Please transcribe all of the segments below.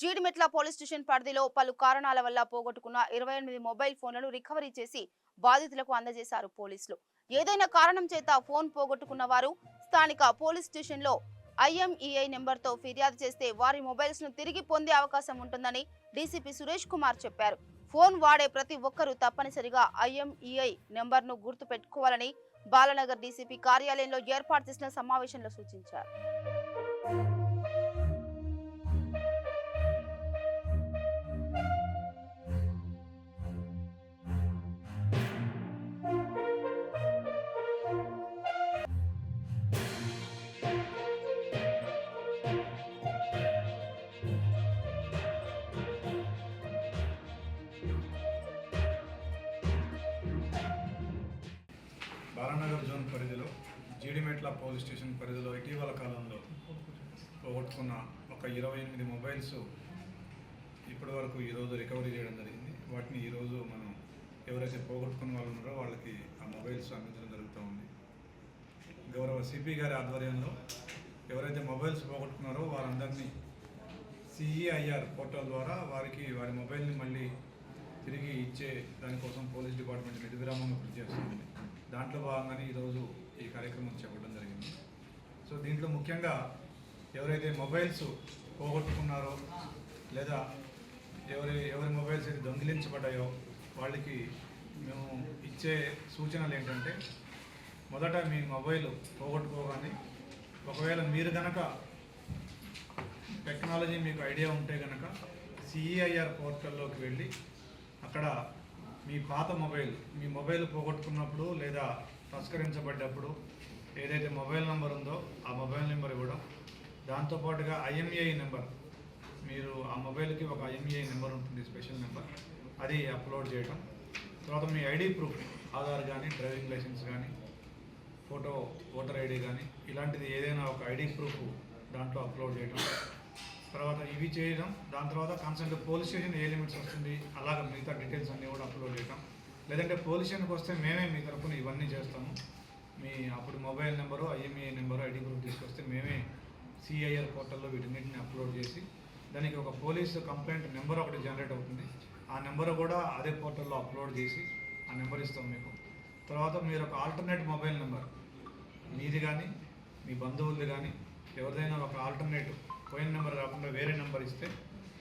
Jeedimetla police station పరిధిలో పలు కారణాల వల్ల పోగొట్టుకున్న ఇరవై ఎనిమిది మొబైల్ ఫోన్లను రికవరీ చేసి బాధితులకు అందజేశారు పోలీసులు. ఏదైనా కారణం చేత ఫోన్ పోగొట్టుకున్న వారు స్థానిక పోలీస్ స్టేషన్లో ఐఎంఈఐ నెంబర్తో ఫిర్యాదు చేస్తే వారి మొబైల్స్ను తిరిగి పొందే అవకాశం ఉంటుందని డీసీపీ సురేష్ కుమార్ చెప్పారు. ఫోన్ వాడే ప్రతి ఒక్కరూ తప్పనిసరిగా ఐఎంఈఐ నెంబర్ను గుర్తు పెట్టుకోవాలని బాలనగర్ డీసీపీ కార్యాలయంలో ఏర్పాటు చేసిన సమావేశంలో సూచించారు. బాలానగర్ జోన్ పరిధిలో జీడిమెట్ల పోలీస్ స్టేషన్ పరిధిలో ఇటీవల కాలంలో పోగొట్టుకున్న ఒక ఇరవై ఎనిమిది మొబైల్స్ ఇప్పటి వరకు ఈరోజు రికవరీ చేయడం జరిగింది. వాటిని ఈరోజు మనం ఎవరైతే పోగొట్టుకున్న వాళ్ళు ఉన్నారో వాళ్ళకి ఆ మొబైల్స్ అందించడం జరుగుతూ ఉంది. గౌరవ సిపి గారి ఆధ్వర్యంలో ఎవరైతే మొబైల్స్ పోగొట్టుకున్నారో వారందరినీ సిఈఐఆర్ పోర్టల్ ద్వారా వారికి వారి మొబైల్ని మళ్ళీ తిరిగి ఇచ్చే దానికోసం పోలీస్ డిపార్ట్మెంట్ నిర్విరామంగా కృషి చేస్తుంది. దాంట్లో భాగంగానే ఈరోజు ఈ కార్యక్రమం చేపట్టడం జరిగింది. సో దీంట్లో ముఖ్యంగా ఎవరైతే మొబైల్స్ పోగొట్టుకున్నారో లేదా ఎవరి ఎవరి మొబైల్స్ అయితే దొంగిలించబడ్డాయో వాళ్ళకి మేము ఇచ్చే సూచనలు ఏంటంటే మొదట మీ మొబైల్ పోగొట్టుకోగానే ఒకవేళ మీరు కనుక టెక్నాలజీ మీకు ఐడియా ఉంటే కనుక సిఈఐఆర్ పోర్టల్లోకి వెళ్ళి అక్కడ మీ పాత మొబైల్ మీ మొబైల్ పోగొట్టుకున్నప్పుడు లేదా తస్కరించబడ్డప్పుడు ఏదైతే మొబైల్ నెంబర్ ఉందో ఆ మొబైల్ నెంబర్ ఇవ్వడం. దాంతోపాటుగా ఐఎంఏఐ నెంబర్. మీరు ఆ మొబైల్కి ఒక ఐఎంఏఐ నెంబర్ ఉంటుంది స్పెషల్ నెంబర్. అది అప్లోడ్ చేయడం తర్వాత మీ ఐడి ప్రూఫ్ ఆధార్ కానీ డ్రైవింగ్ లైసెన్స్ కానీ ఫోటో ఓటర్ ఐడి కానీ ఇలాంటిది ఏదైనా ఒక ఐడి ప్రూఫ్ దాంట్లో అప్లోడ్ చేయడం తర్వాత ఇవి చేయడం దాని తర్వాత కన్సల్ట్ పోలీస్ స్టేషన్ ఏ లిమిట్స్ వస్తుంది అలాగ మిగతా డీటెయిల్స్ అన్నీ కూడా అప్లోడ్ చేయడం లేదంటే పోలీస్ స్టేషన్కి వస్తే మేమే మీ తరఫున ఇవన్నీ చేస్తాము. మీ అప్పుడు mobile number IMEI number ID proof తీసుకొస్తే మేమే సిఐఆర్ పోర్టల్లో వీటన్నిటిని అప్లోడ్ చేసి దానికి ఒక పోలీస్ కంప్లైంట్ నెంబర్ ఒకటి జనరేట్ అవుతుంది. ఆ నెంబర్ కూడా అదే పోర్టల్లో అప్లోడ్ చేసి ఆ నెంబర్ ఇస్తాం మీకు. తర్వాత మీరు ఒక ఆల్టర్నేట్ మొబైల్ నెంబర్ మీది కానీ మీ బంధువులది కానీ ఎవరిదైనా ఒక ఆల్టర్నేట్ పోయిన నెంబర్ కాకుండా వేరే నెంబర్ ఇస్తే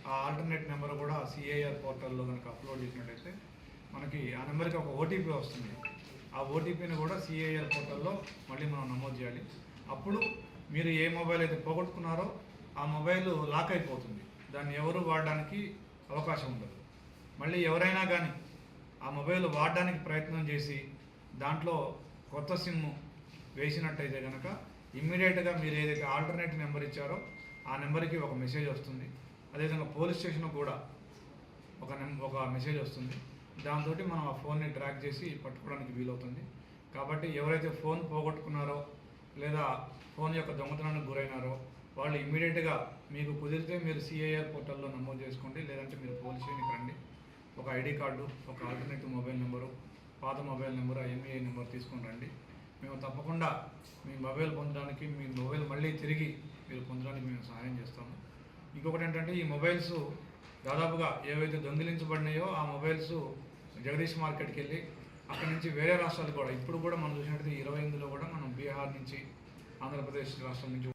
ఆ ఆల్టర్నేట్ నెంబర్ కూడా సిఐఆర్ పోర్టల్లో కనుక అప్లోడ్ చేసినట్టయితే మనకి ఆ నెంబర్కి ఒక ఓటీపీ వస్తుంది. ఆ ఓటీపీని కూడా సిఐఆర్ పోర్టల్లో మళ్ళీ మనం నమోదు చేయాలి. అప్పుడు మీరు ఏ మొబైల్ అయితే పోగొట్టుకున్నారో ఆ మొబైల్ లాక్ అయిపోతుంది. దాన్ని ఎవరు వాడడానికి అవకాశం ఉండదు. మళ్ళీ ఎవరైనా కానీ ఆ మొబైల్ వాడడానికి ప్రయత్నం చేసి దాంట్లో కొత్త సిమ్ వేసినట్టయితే కనుక ఇమ్మీడియట్గా మీరు ఏదైతే ఆల్టర్నేట్ నెంబర్ ఇచ్చారో ఆ నెంబర్కి ఒక మెసేజ్ వస్తుంది. అదేవిధంగా పోలీస్ స్టేషన్ కూడా ఒక ఒక మెసేజ్ వస్తుంది. దాంతో మనం ఆ ఫోన్ని ట్రాక్ చేసి పట్టుకోవడానికి వీలవుతుంది. కాబట్టి ఎవరైతే ఫోన్ పోగొట్టుకున్నారో లేదా ఫోన్ యొక్క దొంగతనానికి గురైనారో వాళ్ళు ఇమ్మీడియట్గా మీకు కుదిరితే మీరు సిఐఆర్ పోర్టల్లో నమోదు చేసుకోండి. లేదంటే మీరు పోలీస్ స్టేషన్కి రండి. ఒక ఐడి కార్డు ఒక ఆల్టర్నేటివ్ మొబైల్ నెంబరు పాత మొబైల్ నెంబరు ఎంఈఐ నెంబర్ తీసుకొని రండి. మేము తప్పకుండా మీ మొబైల్ పొందడానికి మీ మొబైల్ మళ్ళీ తిరిగి మీరు పొందడానికి మేము సహాయం చేస్తాము. ఇంకొకటి ఏంటంటే ఈ మొబైల్స్ దాదాపుగా ఏవైతే దొంగిలించబడినాయో ఆ మొబైల్స్ జగదీష్ మార్కెట్కి వెళ్ళి అక్కడి నుంచి వేరే రాష్ట్రాలు కూడా ఇప్పుడు కూడా మనం చూసినట్టయితే ఇరవై ఎనిమిదిలో కూడా మనం బీహార్ నుంచి ఆంధ్రప్రదేశ్ రాష్ట్రం నుంచి